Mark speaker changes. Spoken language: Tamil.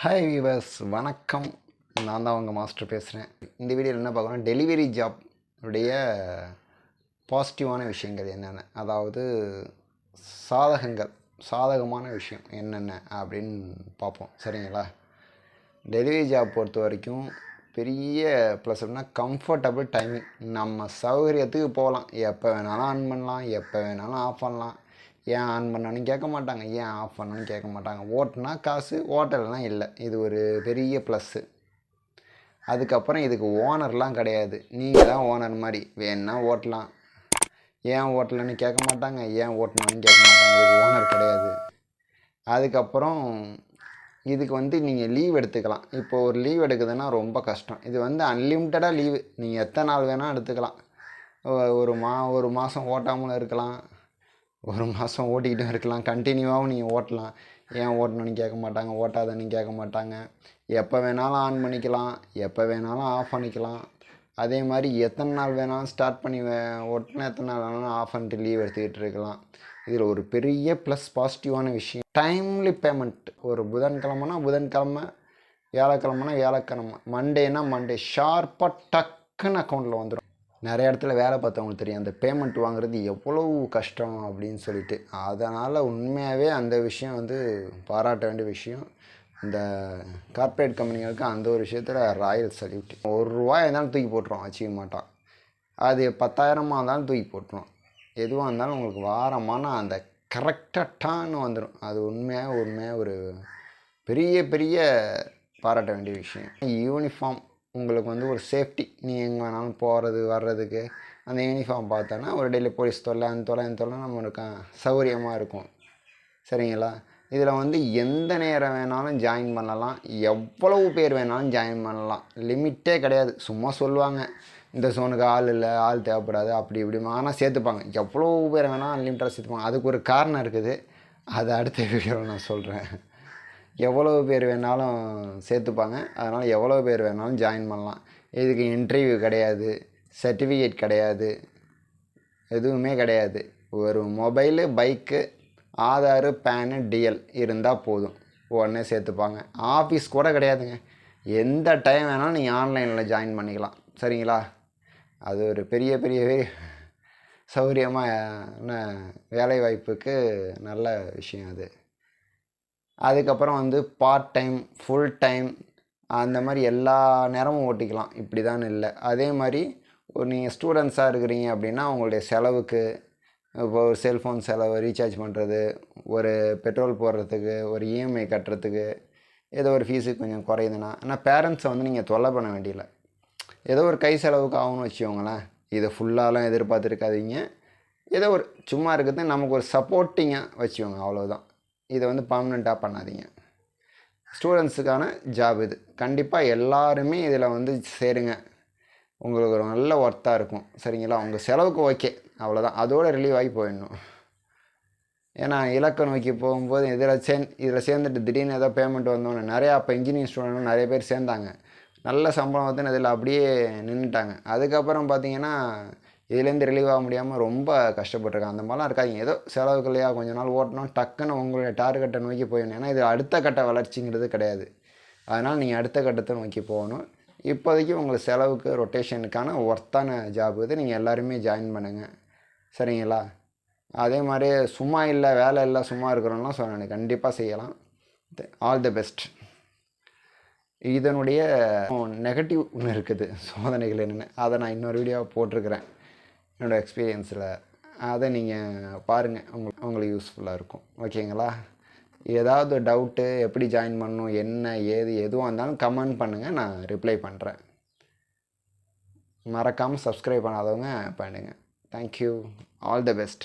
Speaker 1: ஹாய் வீவர்ஸ் வணக்கம். நான் தான் உங்கள் மாஸ்டர் பேசுகிறேன் இந்த வீடியோவில் என்ன பார்க்கணும்? டெலிவரி ஜாப் உடைய பாசிட்டிவான விஷயங்கள் என்னென்ன? அதாவது சாதகங்கள் சாதகமான விஷயம் என்னென்ன அப்படின்னு பார்ப்போம். சரிங்களா? டெலிவரி ஜாப் பொறுத்த வரைக்கும் பெரிய ப்ளஸ் அப்படின்னா கம்ஃபர்டபுள் டைமிங் நம்ம சௌகரியத்துக்கு போகலாம். எப்போ வேணாலும் ஆன் பண்ணலாம் எப்போ வேணாலும் ஆஃப் பண்ணலாம். ஏன் ஆன் பண்ணான்னு கேட்க மாட்டாங்க. ஏன் ஆஃப் பண்ணான்னு கேட்க மாட்டாங்க. ஓட்டுனா காசு ஓட்டலைனா இல்லை. இது ஒரு பெரிய ப்ளஸ்ஸு அதுக்கப்புறம் இதுக்கு ஓனர்லாம் கிடையாது. நீங்கள் தான் ஓனர் மாதிரி. வேணால் ஓட்டலாம். ஏன் ஓட்டலன்னு கேட்க மாட்டாங்க. ஏன் ஓட்டணும்னு கேட்க மாட்டாங்க. இதுக்கு ஓனர் கிடையாது. அதுக்கப்புறம் இதுக்கு வந்து நீங்கள் லீவ் எடுத்துக்கலாம். இப்போ ஒரு லீவ் எடுக்குதுன்னா ரொம்ப கஷ்டம். இது வந்து அன்லிமிட்டடாக லீவு நீங்கள் எத்தனை நாள் வேணால் எடுத்துக்கலாம். ஒரு மா ஒரு மாதம் ஓட்டாமலும் இருக்கலாம். ஒரு மாதம் ஓட்டிக்கிட்டும் இருக்கலாம். கண்டினியூவாகவும் நீங்கள் ஓட்டலாம். ஏன் ஓட்டணும்னு கேட்க மாட்டாங்க. ஓட்டாதன்னு கேட்க மாட்டாங்க. எப்போ வேணாலும் ஆன் பண்ணிக்கலாம். எப்போ வேணாலும் ஆஃப் பண்ணிக்கலாம். அதே மாதிரி எத்தனை நாள் வேணாலும் ஸ்டார்ட் பண்ணி ஓட்டினா எத்தனை நாள் வேணாலும் ஆஃப் பண்ணிட்டு லீவ் எடுத்துக்கிட்டு இருக்கலாம். இதில் ஒரு பெரிய ப்ளஸ் பாசிட்டிவான விஷயம். டைம்லி பேமெண்ட் ஒரு புதன்கிழமைனா புதன்கிழமை வியாழக்கிழமைனா வியாழக்கிழமை. மண்டேனா மண்டே ஷார்ப்பாக டக்குன்னு அக்கௌண்ட்டில் வந்துடும் நிறைய இடத்துல வேலை பார்த்தவங்களுக்கு தெரியும். அந்த பேமெண்ட் வாங்குறது எவ்வளவு கஷ்டம் அப்படின்னு சொல்லிட்டு. அதனால் உண்மையாகவே அந்த விஷயம் வந்து பாராட்ட வேண்டிய விஷயம். இந்த கார்ப்பரேட் கம்பெனிகளுக்கு அந்த ஒரு விஷயத்தில் ராயல் சல்யூட் ஒரு ரூபாய் இருந்தாலும் தூக்கி போட்டுருவோம் வச்சுக்க மாட்டான். அது பத்தாயிரமாக இருந்தாலும் தூக்கி போட்டுருவோம் எதுவாக இருந்தாலும் உங்களுக்கு வாரமான அந்த கரெக்டாக டான்னு வந்துடும் அது உண்மையாக உண்மையாக ஒரு பெரிய பெரிய பாராட்ட வேண்டிய விஷயம். யூனிஃபார்ம் உங்களுக்கு வந்து ஒரு சேஃப்டி நீ எங்கே வேணாலும் போகிறது வர்றதுக்கு அந்த யூனிஃபார்ம் பார்த்தோன்னா ஒரு டெல்லி போலீஸ் தொல்லை அந்த தொல்லை அந்த தொல்லை நம்மளுக்கு சௌகரியமாக இருக்கும். சரிங்களா? இதில் வந்து எந்த நேரம் வேணாலும் ஜாயின் பண்ணலாம். எவ்வளவு பேர் வேணாலும் ஜாயின் பண்ணலாம். லிமிட்டே கிடையாது. சும்மா சொல்லுவாங்க. இந்த சோனுக்கு ஆள் இல்லை ஆள் தேவைப்படாது அப்படி இப்படி ஆனால் சேர்த்துப்பாங்க. எவ்வளோ பேர் வேணாலும் அன்லிமிட்டாக சேர்த்துப்பாங்க. அதுக்கு ஒரு காரணம் இருக்குது. அதை அடுத்த வீடியோவில் நான் சொல்கிறேன் எவ்வளோ பேர் வேணாலும் சேர்த்துப்பாங்க. அதனால் எவ்வளோ பேர் வேணாலும் ஜாயின் பண்ணலாம். இதுக்கு இன்டர்வியூ கிடையாது சர்டிஃபிகேட் கிடையாது எதுவுமே கிடையாது. ஒரு mobile bike Aadhaar PAN DL இருந்தால் போதும். உடனே சேர்த்துப்பாங்க. ஆஃபீஸ் கூட கிடையாதுங்க. எந்த டைம் வேணாலும் நீங்கள் ஆன்லைனில் ஜாயின் பண்ணிக்கலாம். சரிங்களா? அது ஒரு பெரிய பெரிய சௌகரியமான வேலைவாய்ப்புக்கு நல்ல விஷயம் அது. அதுக்கப்புறம் வந்து பார்ட் டைம் ஃபுல் டைம் அந்த மாதிரி எல்லா நேரமும் ஓட்டிக்கலாம். இப்படி தான் இல்லை. அதே மாதிரி ஒரு நீங்கள் ஸ்டூடெண்ட்ஸாக இருக்கிறீங்க அப்படின்னா உங்களுடைய செலவுக்கு இப்போ ஒரு செல்ஃபோன் செலவு ரீசார்ஜ் பண்ணுறது ஒரு பெட்ரோல் போடுறதுக்கு ஒரு இஎம்ஐ கட்டுறதுக்கு ஏதோ ஒரு ஃபீஸு கொஞ்சம் குறையுதுன்னா ஆனால் பேரண்ட்ஸை வந்து நீங்கள் தொல்லை பண்ண வேண்டியதில்லை. ஏதோ ஒரு கை செலவுக்கு ஆகும்னு வச்சுக்கோங்களேன். இதை ஃபுல்லாலாம் எதிர்பார்த்துருக்காதீங்க. ஏதோ ஒரு சும்மா இருக்கிறது நமக்கு ஒரு சப்போர்ட்டிங்காக வச்சுக்கோங்க அவ்வளோதான் இதை வந்து பர்மனெண்ட்டாக பண்ணாதீங்க. ஸ்டூடெண்ட்ஸுக்கான ஜாப் இது. கண்டிப்பாக எல்லாருமே இதில் வந்து சேருங்க. உங்களுக்கு ஒரு நல்ல ஒர்த்தாக இருக்கும். சரிங்களா? உங்கள் செலவுக்கு ஓகே அவ்வளோதான் அதோட ரிலீவ் ஆகி போயிடணும். ஏன்னா இலக்க நோக்கி போகும்போது இதில் சே இதில் சேர்ந்துட்டு திடீர்னு ஏதோ பேமெண்ட் வந்தோன்னே நிறையா அப்போ இன்ஜினியரிங் ஸ்டூடெண்ட் நிறைய பேர் சேர்ந்தாங்க. நல்ல சம்பளம் வந்து இதில் அப்படியே நின்றுட்டாங்க அதுக்கப்புறம் பார்த்தீங்கன்னா இதுலேருந்து ரிலீவ் ஆக முடியாமல் ரொம்ப கஷ்டப்பட்டுருக்காங்க. அந்த மாதிரிலாம் இருக்காங்க ஏதோ செலவுக்கு இல்லையா கொஞ்ச நாள் ஓட்டணும் டக்குன்னு உங்களுடைய டார்கெட்டை நோக்கி போயிடணும். ஏன்னா இது அடுத்த கட்ட வளர்ச்சிங்கிறது கிடையாது. அதனால் நீங்கள் அடுத்த கட்டத்தை நோக்கி போகணும். இப்போதைக்கு உங்களுக்கு செலவுக்கு ரொட்டேஷனுக்கான ஒர்த்தான ஜாப் இது நீங்கள் எல்லாருமே ஜாயின் பண்ணுங்கள் சரிங்களா? அதே மாதிரி சும்மா இல்லை வேலை இல்லை சும்மா இருக்கிறோம்லாம் சொன்னேன் கண்டிப்பாக செய்யலாம். ஆல் தி பெஸ்ட் இதனுடைய நெகட்டிவ் ஒன்று இருக்குது. சோதனைகள் என்னென்னு? அதை நான் இன்னொரு வீடியோ போட்டிருக்கிறேன். என்னோடய எக்ஸ்பீரியன்ஸில் அதை நீங்கள் பாருங்கள் உங்களுக்கு உங்களுக்கு யூஸ்ஃபுல்லாக இருக்கும். ஓகேங்களா ஏதாவது டவுட்டு எப்படி ஜாயின் பண்ணணும் என்ன ஏது எதுவாக இருந்தாலும் கமெண்ட் பண்ணுங்கள் நான் ரிப்ளை பண்ணுறேன் மறக்காமல் சப்ஸ்கிரைப் பண்ணாதவங்க பண்ணுங்கள் தேங்க்யூ ஆல் தி பெஸ்ட்